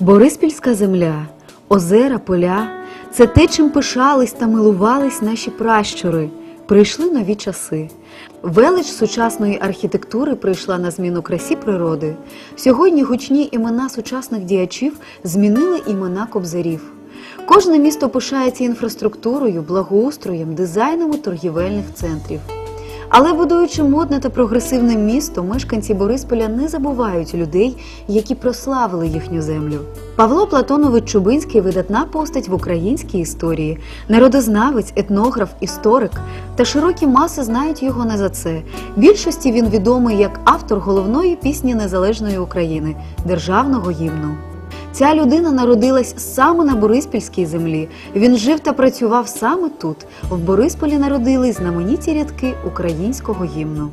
Бориспільська земля, озера, поля це те, чим пишались та милувались наші пращури. Прийшли нові часи. Велич сучасної архітектури прийшла на зміну красі природи. Сьогодні гучні імена сучасних діячів змінили імена кобзарів. Кожне місто пишається інфраструктурою, благоустроєм, дизайнами торгівельних центрів. Але будуючи модне та прогресивне місто, мешканці Борисполя не забувають людей, які прославили їхню землю. Павло Платонович Чубинський видатна постать в українській історії, народознавець, етнограф, історик. Та широкі маси знають його не за це. Більшості він відомий як автор головної пісні незалежної України державного гімну. Ця людина народилась саме на Бориспільській землі. Він жив та працював саме тут. В Борисполі народились знамениті рядки українського гімну.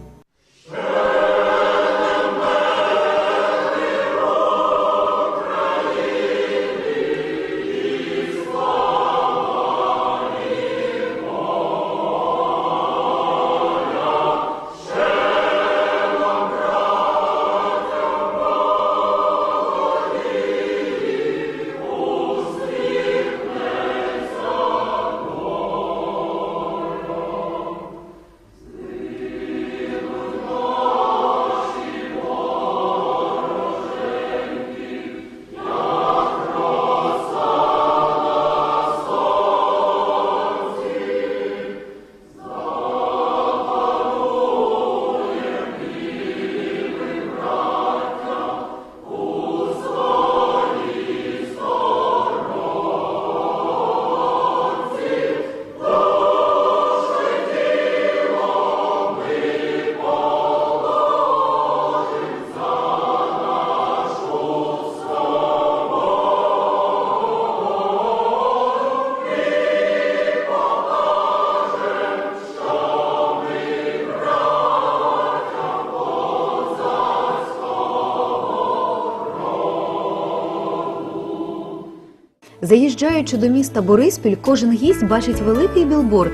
Заїжджаючи до міста Бориспіль, кожен гість бачить великий білборд.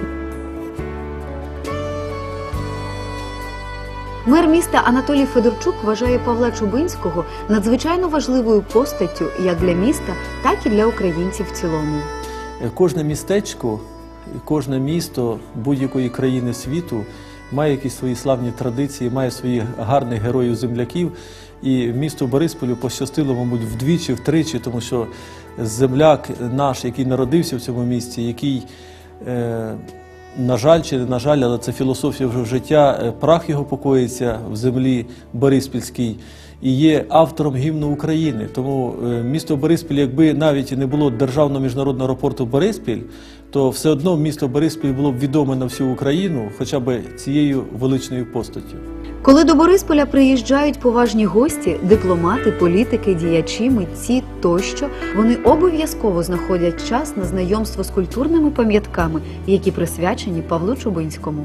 Мер міста Анатолій Федорчук вважає Павла Чубинського надзвичайно важливою постаттю як для міста, так і для українців в цілому. Кожне містечко, кожне місто будь-якої країни світу має якісь свої славні традиції, має своїх гарних героїв-земляків. І місту Борисполю пощастило, мабуть, вдвічі, втричі, тому що земляк наш, який народився в цьому місті, який, е, на жаль, чи не на жаль, але це філософія вже життя, е, прах його покоїться в землі Бориспільській і є автором гімну України. Тому е, місто Бориспіль, якби навіть не було державного міжнародного аеропорту Бориспіль, то все одно місто Бориспіль було б відоме на всю Україну, хоча б цією величною постаттю. Коли до Борисполя приїжджають поважні гості, дипломати, політики, діячі, митці тощо, вони обов'язково знаходять час на знайомство з культурними пам'ятками, які присвячені Павлу Чубинському.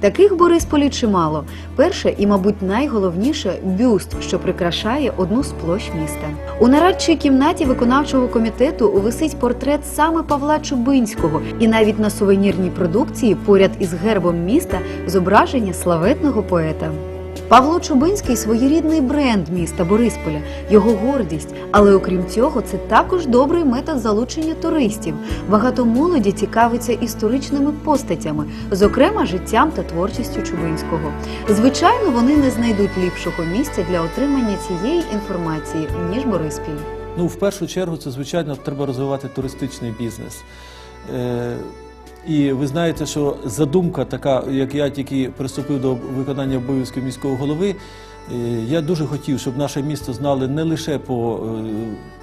Таких Борисполі чимало. Перше і, мабуть, найголовніше бюст, що прикрашає одну з площ міста. У нарадчій кімнаті виконавчого комітету висить портрет саме Павла Чубинського, і навіть на сувенірній продукції поряд із гербом міста зображення славетного поета. Павло Чубинський своєрідний бренд міста Борисполя, його гордість. Але окрім цього, це також добрий метод залучення туристів. Багато молоді цікавиться історичними постатями, зокрема життям та творчістю Чубинського. Звичайно, вони не знайдуть ліпшого місця для отримання цієї інформації ніж Бориспіль. Ну, в першу чергу, це звичайно треба розвивати туристичний бізнес. Е, і ви знаєте, що задумка така, як я тільки приступив до виконання обов'язків міського голови, е, я дуже хотів, щоб наше місто знали не лише по е,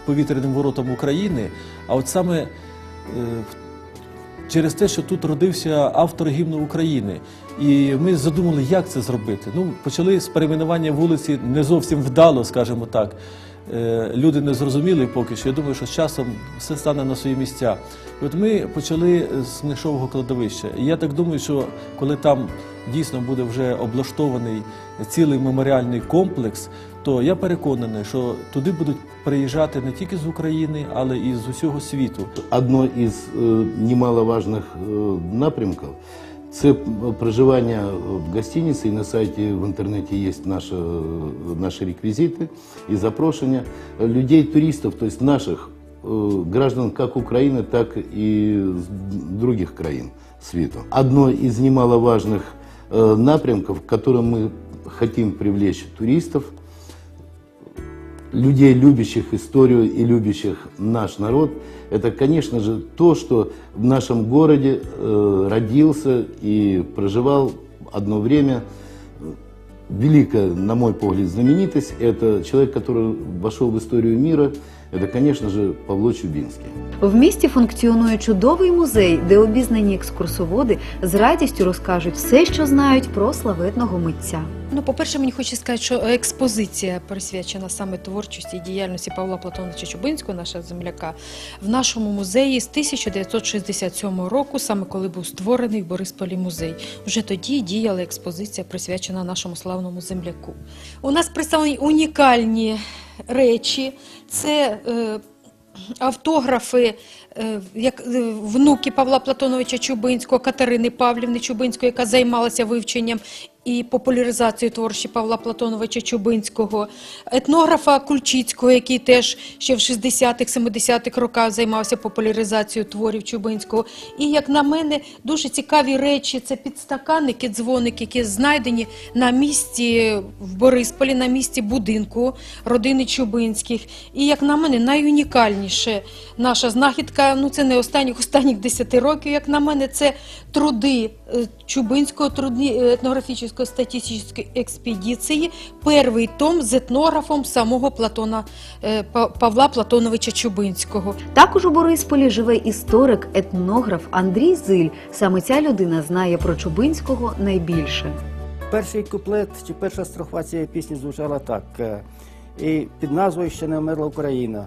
повітряним воротам України, а от саме е, через те, що тут родився автор гімну України. І ми задумали, як це зробити. Ну, почали з перейменування вулиці не зовсім вдало, скажімо так. Е, Люди не зрозуміли поки що. Я думаю, що з часом все стане на свої місця. І от ми почали з Книжового кладовища. І я так думаю, що коли там дійсно буде вже облаштований цілий меморіальний комплекс, то я переконаний, що туди будуть приїжджати не тільки з України, але і з усього світу. Одно из э, немаловажных э, напрямков Це проживання в гостиниці і на сайті в інтернеті є наші, наші реквізити і запрошення людей, туристів, тобто наших э, граждан как Украины, так и с других краин света. Одно из немаловажных э, напрямков, к которым мы хотим привлечь туристов, людей, любящих историю и любящих наш народ, это, конечно же, то, что в нашем городе э, родился и проживал одно время э, великая, на мой погляд, знаменитость. Это человек, который вошел в историю мира. Это, конечно же, Павло Чубинский. В місті функціонує чудовий музей, де обізнані екскурсоводи з радістю розкажуть все, що знають про славетного митця. Ну, по-перше, мені хочеться сказати, що експозиція присвячена саме творчості і діяльності Павла Платоновича Чубинського, нашого земляка, в нашому музеї з 1967 року, саме коли був створений в Борисполі музей. Вже тоді діяла експозиція, присвячена нашому славному земляку. У нас представлені унікальні речі. Це е, автографи е, як е, внуки Павла Платоновича Чубинського, Катерини Павлівни Чубинської, яка займалася вивченням і популяризацією творчості Павла Платоновича Чубинського, етнографа Кульчицького, який теж ще в 60-х, 70-х роках займався популяризацією творів Чубинського. І, як на мене, дуже цікаві речі це підстаканники, дзвоники, які знайдені на місці в Борисполі, на місці будинку родини Чубинських. І, як на мене, найунікальніше наша знахідка, ну це не останніх останніх 10 років, як на мене, це труди е, Чубинського труди е, статистичної експедиції, перший том з етнографом самого Платона е, Павла Платоновича Чубинського. Також у Борисполі живе історик, етнограф Андрій Зиль. Саме ця людина знає про Чубинського найбільше. Перший куплет чи перша строфа цієї пісні звучала так. е, І під назвою Ще не вмерла Україна.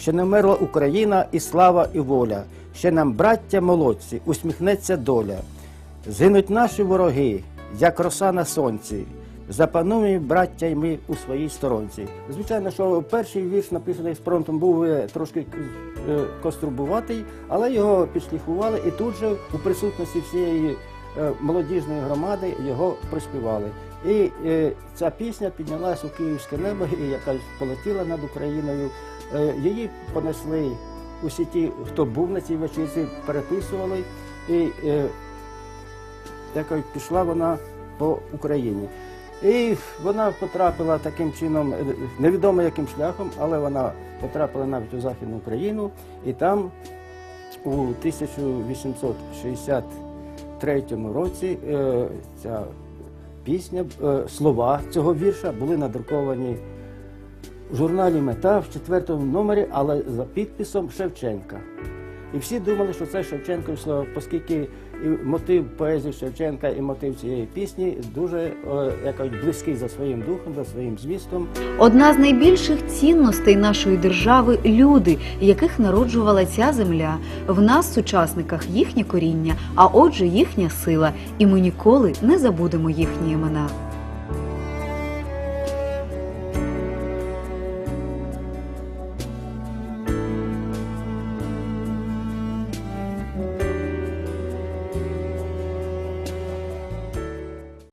Ще не вмерла Україна і слава, і воля. Ще нам, браття молодці, усміхнеться доля. Згинуть наші вороги, як роса на сонці. Запануємо, браття, й ми у своїй сторонці. Звичайно, що перший вірш, написаний спронтом, був е, трошки е, кострубуватий, але його підшліфували і тут же у присутності всієї е, молодіжної громади його приспівали. І ця пісня піднялась у київське небо і якась полетіла над Україною. Її понесли усі ті, хто був на цій вечірці, переписували. І якось пішла вона по Україні. І вона потрапила таким чином, е, невідомо яким шляхом, але вона потрапила навіть у Західну Україну, і там у 1863 році е, ця пісня, е, слова цього вірша були надруковані в журналі Мета в четвертому номері, але за підписом Шевченка. І всі думали, що це Шевченкові слова, оскільки і мотив поезії Шевченка і мотив цієї пісні дуже е, якось близький за своїм духом, за своїм змістом. Одна з найбільших цінностей нашої держави люди, яких народжувала ця земля. В нас, сучасниках, їхнє коріння, а отже, їхня сила, і ми ніколи не забудемо їхні імена.